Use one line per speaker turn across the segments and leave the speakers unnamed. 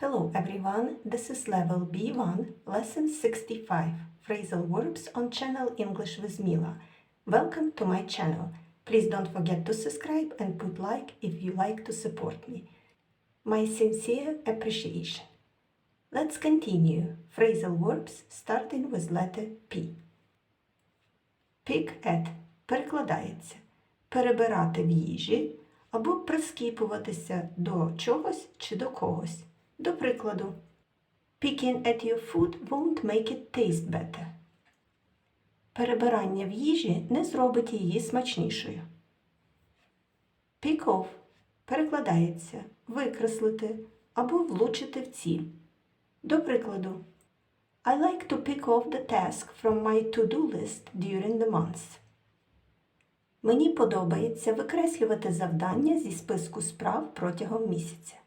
Hello everyone, this is level B1, lesson 65, phrasal verbs on channel English with Mila. Welcome to my channel. Please don't forget to subscribe and put like if you like to support me. My sincere appreciation. Let's continue. Phrasal verbs starting with letter P. Pick at перекладається перебирати в їжі або прискіпуватися до чогось чи до когось. До прикладу, Picking at your food won't make it taste better. Перебирання в їжі не зробить її смачнішою. Pick off перекладається викреслити або влучити в ціль. До прикладу, I like to pick off the task from my to-do list during the month. Мені подобається викреслювати завдання зі списку справ протягом місяця.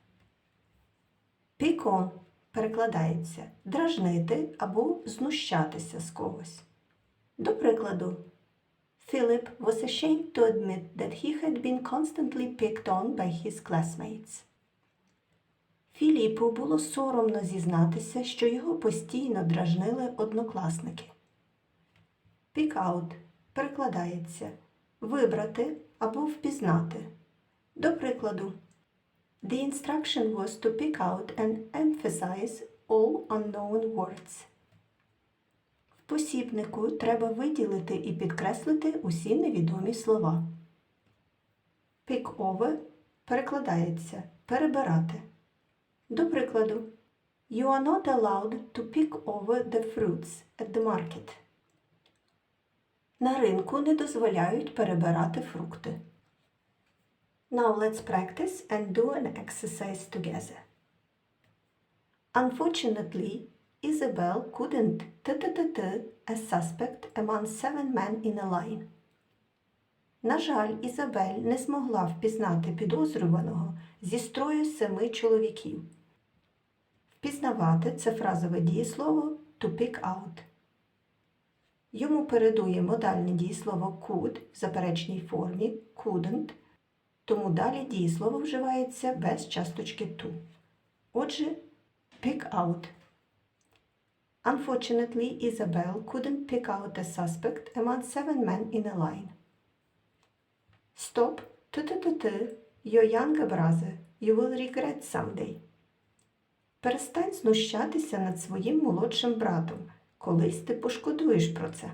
On перекладається дражнити або знущатися з когось. До прикладу, Philip was ashamed to admit that he had been constantly picked on by his classmates. Філіпу було соромно зізнатися, що його постійно дражнили однокласники. Pick out перекладається вибрати або впізнати. До прикладу, The instruction was to pick out and emphasize all unknown words. В посібнику треба виділити і підкреслити усі невідомі слова. Pick over перекладається перебирати. До прикладу, You are not allowed to pick over the fruits at the market. На ринку не дозволяють перебирати фрукти. Now let's practice and do an exercise together. Unfortunately, Isabel couldn't tt a suspect among seven men in a line. На жаль, Ізабель не змогла впізнати підозрюваного зі строю семи чоловіків. Впізнавати це фразове дієслово to pick out. Йому передує модальне дієслово could в заперечній формі couldn't, тому далі дієслово вживається без часточки to. Отже, pick out. Unfortunately, Isabel couldn't pick out a suspect among seven men in a line. Stop, т-т-т-т, your younger brother, you will regret someday. Перестань знущатися над своїм молодшим братом. Колись ти пошкодуєш про це.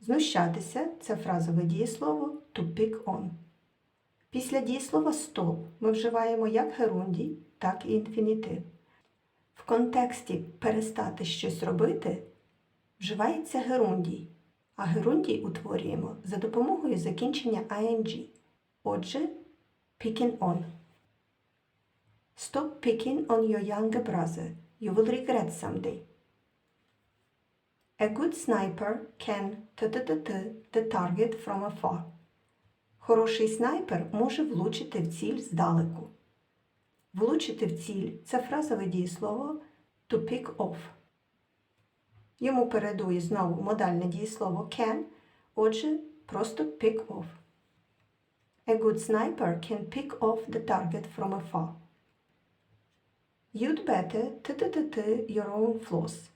Знущатися це фразове дієслово to pick on. Після дієслова stop ми вживаємо як герундій, так і інфінітив. В контексті перестати щось робити вживається герундій, а герундій утворюємо за допомогою закінчення ing. Отже, picking on. Stop picking on your younger brother. You will regret someday. A good sniper can т-т-т-т the target from afar. Хороший снайпер може влучити в ціль здалеку. Влучити в ціль це фразове дієслово to pick off. Йому передує знову модальне дієслово can, отже, просто pick off. A good sniper can pick off the target from afar. You'd better т-т-т-т your own flaws.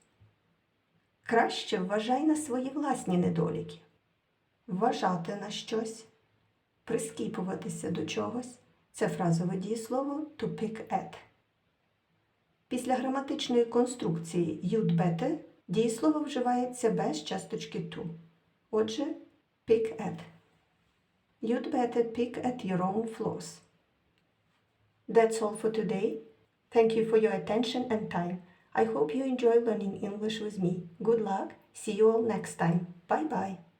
Краще вважай на свої власні недоліки. Вважати на щось, прискіпуватися до чогось це фразове дієслово to pick at. Після граматичної конструкції you'd better дієслово вживається без часточки to. Отже, pick at. You'd better pick at your own flaws. That's all for today. Thank you for your attention and time. I hope you enjoy learning English with me. Good luck. See you all next time. Bye bye.